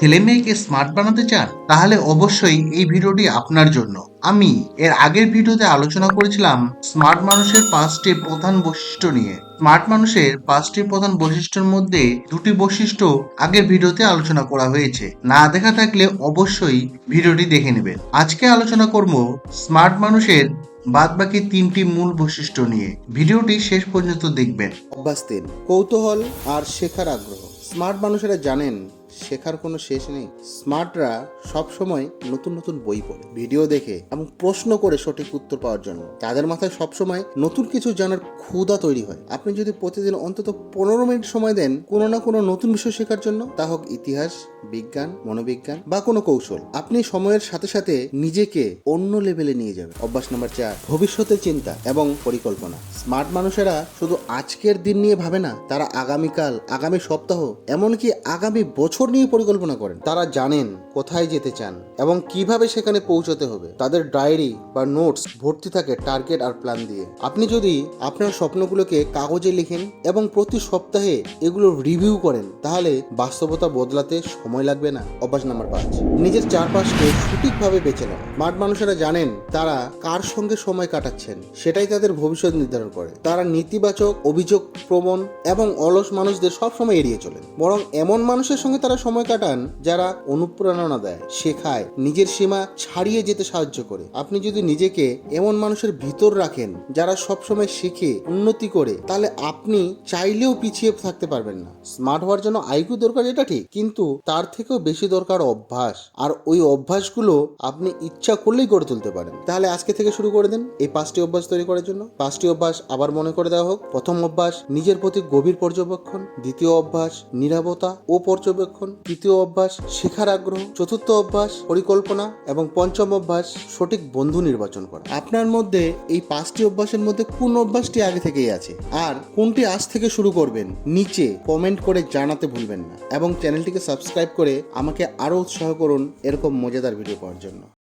ছেলে মেয়েকে স্মার্ট বানাতে চান, তাহলে অবশ্যই এই ভিডিওটি আপনার জন্য। আমি এর আগের ভিডিওতে আলোচনা করেছিলাম স্মার্ট মানুষের পাঁচটি প্রধান বৈশিষ্ট্য নিয়ে। স্মার্ট মানুষের পাঁচটি প্রধান বৈশিষ্ট্যের মধ্যে দুটি বৈশিষ্ট্য আগের ভিডিওতে আলোচনা করা হয়েছে। না দেখা থাকলে অবশ্যই ভিডিওটি দেখে নেবেন। আজকে আলোচনা করব স্মার্ট মানুষের বাদ বাকি তিনটি মূল বৈশিষ্ট্য নিয়ে। ভিডিওটি শেষ পর্যন্ত দেখবেন। অভ্যাস কৌতূহল আর শেখার আগ্রহ। স্মার্ট মানুষেরা জানেন শেখার কোনো শেষ নেই। স্মার্টরা সবসময় নতুন নতুন বই পড়ে, ভিডিও দেখে এবং প্রশ্ন করে সঠিক উত্তর পাওয়ার জন্য। তাদের মাথায় সবসময় নতুন কিছু জানার ক্ষুধা তৈরি হয়। আপনি যদি প্রতিদিন অন্তত পনেরো মিনিট সময় দেন কোনো না কোনো নতুন বিষয় শেখার জন্য, তা হোক ইতিহাস, বিজ্ঞান, মনোবিজ্ঞান বা কোনো কৌশল, আপনি সময়ের সাথে সাথে নিজেকে অন্য লেভেলে নিয়ে যাবেন। অভ্যাস নাম্বার চার, ভবিষ্যতের চিন্তা এবং পরিকল্পনা। স্মার্ট মানুষেরা শুধু আজকের দিন নিয়ে ভাবে না, তারা আগামীকাল, আগামী সপ্তাহ, এমনকি আগামী বছর নিয়ে পরিকল্পনা করেন। তারা জানেন কোথায় যেতে চান এবং কীভাবে সেখানে পৌঁছতে হবে। তাদের ডায়েরি বা নোটস ভর্তি থাকে টার্গেট আর প্ল্যান দিয়ে। আপনি যদি আপনার স্বপ্নগুলোকে কাগজে লিখেন এবং প্রতি সপ্তাহে এগুলো রিভিউ করেন, তাহলে বাস্তবতা বদলাতে সময় লাগবে না। অভ্যাস নাম্বার পাঁচ। নিজের চারপাশকে সঠিকভাবে বেছে নেওয়া। মাঠ মানুষেরা জানেন তারা কার সঙ্গে সময় কাটাচ্ছেন, সেটাই তাদের ভবিষ্যৎ নির্ধারণ করে। তারা নেতিবাচক, অভিযোগ প্রবণ এবং অলস মানুষদের সবসময় এড়িয়ে চলেন। বরং এমন মানুষের সঙ্গে তারা সময় কাটান যারা অনুপ্রেরণা দেয়, শেখায়, নিজের সীমা ছাড়িয়ে যেতে সাহায্য করে। আপনি যদি নিজেকে এমন মানুষের ভিতর রাখেন যারা সবসময় শিখে, উন্নতি করে, তাহলে আপনি চাইলেও পিছিয়ে থাকতে পারবেন না। স্মার্ট হওয়ার জন্য আইকিউ দরকার, এটা ঠিক। কিন্তু তার থেকেও বেশি দরকার অভ্যাস। আর ওই অভ্যাসগুলো আপনি ইচ্ছা করলেই গড়ে তুলতে পারেন। তাহলে আজকে থেকে শুরু করে দিন এই পাঁচটি অভ্যাস তৈরি করার জন্য। পাঁচটি অভ্যাস আবার মনে করে দেওয়া হোক। প্রথম অভ্যাস, নিজের প্রতি গভীর পর্যবেক্ষণ। দ্বিতীয় অভ্যাস নিরাপত্তা ও পর্যবেক্ষণ। তৃতীয় অভ্যাস, শেখার আগ্রহ, চতুর্থ অভ্যাস, পরিকল্পনা এবং পঞ্চম অভ্যাস, সঠিক বন্ধু নির্বাচন করা। আপনার মধ্যে এই পাঁচটি অভ্যাসের মধ্যে কোন অভ্যাসটি আগে থেকেই আছে? আর কোনটি আজ থেকে শুরু করবেন? নিচে কমেন্ট করে জানাতে ভুলবেন না এবং চ্যানেলটিকে সাবস্ক্রাইব করে আমাকে আরও উৎসাহ করুন এরকম মজাদার ভিডিও পাওয়ার জন্য।